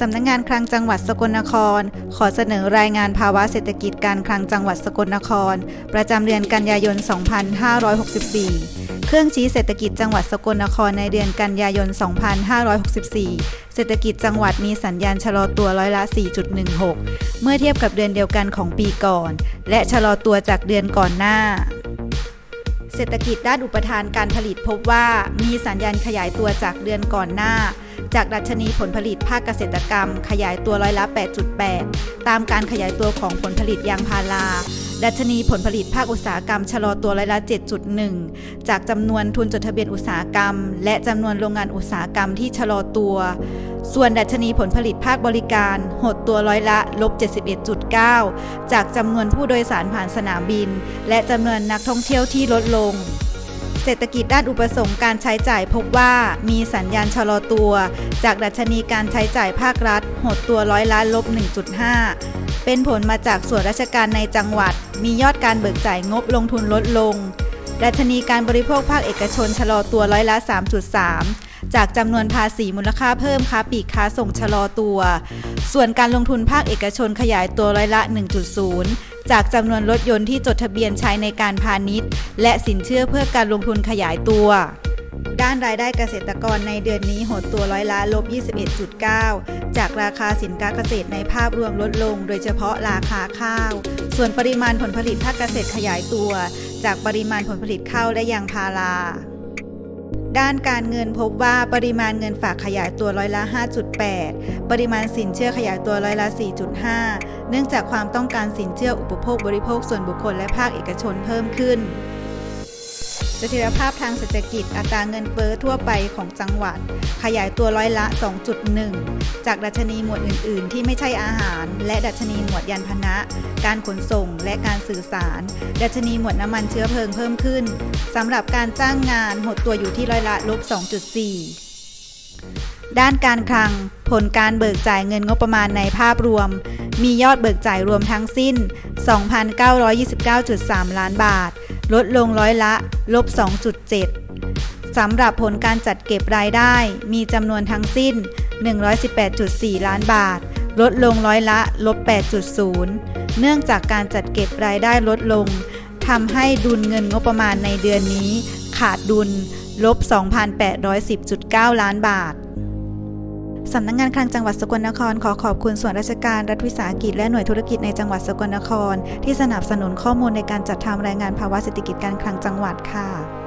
สำนักงงานคลังจังหวัดสกลนคร ขอเสนอรายงานภาวะเศรษฐกิจการคลังจังหวัดสกลนคร ประจำเดือนกันยายน 2564 เครื่องชี้เศรษฐกิจจังหวัดสกลนครในเดือนกันยายน 2564 เศรษฐกิจจังหวัดมีสัญญาณชะลอตัวร้อยละ 4.16 เมื่อเทียบกับเดือนเดียวกันของปีก่อน และชะลอตัวจากเดือนก่อนหน้าเศรษฐกิจด้านอุปทานการผลิตพบว่ามีสัญญาณขยายตัวจากเดือนก่อนหน้า จากดัชนีผลผลิตภาคเกษตรกรรม ขยายตัวร้อยละ 8.8 ตามการขยายตัวของผลผลิตยางพาราดัชนีผลผลิตภาคอุตสาหกรรมชะลอตัวร้อยละ 7.1 จากจำนวนทุนจดทะเบียนอุตสาหกรรม และจำนวนโรงงานอุตสาหกรรมที่ชะลอตัว ส่วนดัชนีผลผลิตภาคบริการ หดตัวร้อยละลบ71.9 จากจำนวนผู้โดยสารผ่านสนามบิน และจำนวนนักท่องเที่ยวที่ลดลง เศรษฐกิจด้านอุปสงค์การใช้จ่ายพบว่ามีสัญญาณชะลอตัว จากดัชนีการใช้จ่ายภาครัฐ หดตัวร้อยละลบ 1.5 เป็นผลมาจากส่วนราชการในจังหวัด มียอดการเบิกจ่ายงบลงทุนลดลง ดัชนีการบริโภคภาคเอกชนชะลอตัวร้อยละ 3.3จากจำนวนภาษีมูลค่าเพิ่มค้าปลีกค้าส่งชะลอตัว ส่วนการลงทุนภาคเอกชนขยายตัวร้อยละ 1.0 จากจำนวนรถยนต์ที่จดทะเบียนใช้ในการพาณิชย์ และสินเชื่อเพื่อการลงทุนขยายตัว ด้านรายได้เกษตรกรในเดือนนี้หดตัวร้อยละลบ 21.9 จากราคาสินค้าเกษตรในภาพรวมลดลง โดยเฉพาะราคาข้าว ส่วนปริมาณผลผลิตภาคเกษตรขยายตัว จากปริมาณผลผลิตข้าวและยางพารา ด้านการเงินพบว่าปริมาณเงินฝากขยายตัวร้อยละ 5.8 ปริมาณสินเชื่อขยายตัวร้อยละ 4.5 เนื่องจากความต้องการสินเชื่ออุปโภคบริโภคส่วนบุคคลและภาคเอกชนเพิ่มขึ้น สถียรภาพทางเศรษฐกิจอัตราเงินเฟ้อทั่วไปของจังหวัด ขยายตัวร้อยละ 2.1 จากดัชนีหมวดอื่น ๆ ที่ไม่ใช่อาหาร และดัชนีหมวดยานพาหนะ การขนส่งและการสื่อสาร ดัชนีหมวดน้ำมันเชื้อเพลิงเพิ่มขึ้นสำหรับการจ้างงานหดตัวอยู่ที่ร้อยละลบ 2.4ด้านการคลัง ผลการเบิกจ่ายเงินงบประมาณในภาพรวม มียอดเบิกจ่ายรวมทั้งสิ้น 2,929.3 ล้านบาท ลดลงร้อยละลบ 2.7 สำหรับผลการจัดเก็บรายได้มีจำนวนทั้งสิ้น 118.4 ล้านบาท ลดลงร้อยละลบ 8.0 เนื่องจากการจัดเก็บรายได้ลดลงทำให้ดุลเงินงบประมาณในเดือนนี้ ขาดดุลลบ 2,810.9 ล้านบาท สำนักงงานคลังจังหวัดสกลนครขอขอบคุณส่วนราชการรัฐวิสาหกิจและหน่วยธุรกิจในจังหวัดสกลนคร ที่สนับสนุนข้อมูลในการจัดทำรายงานภาวะเศรษฐกิจการคลังจังหวัดค่ะ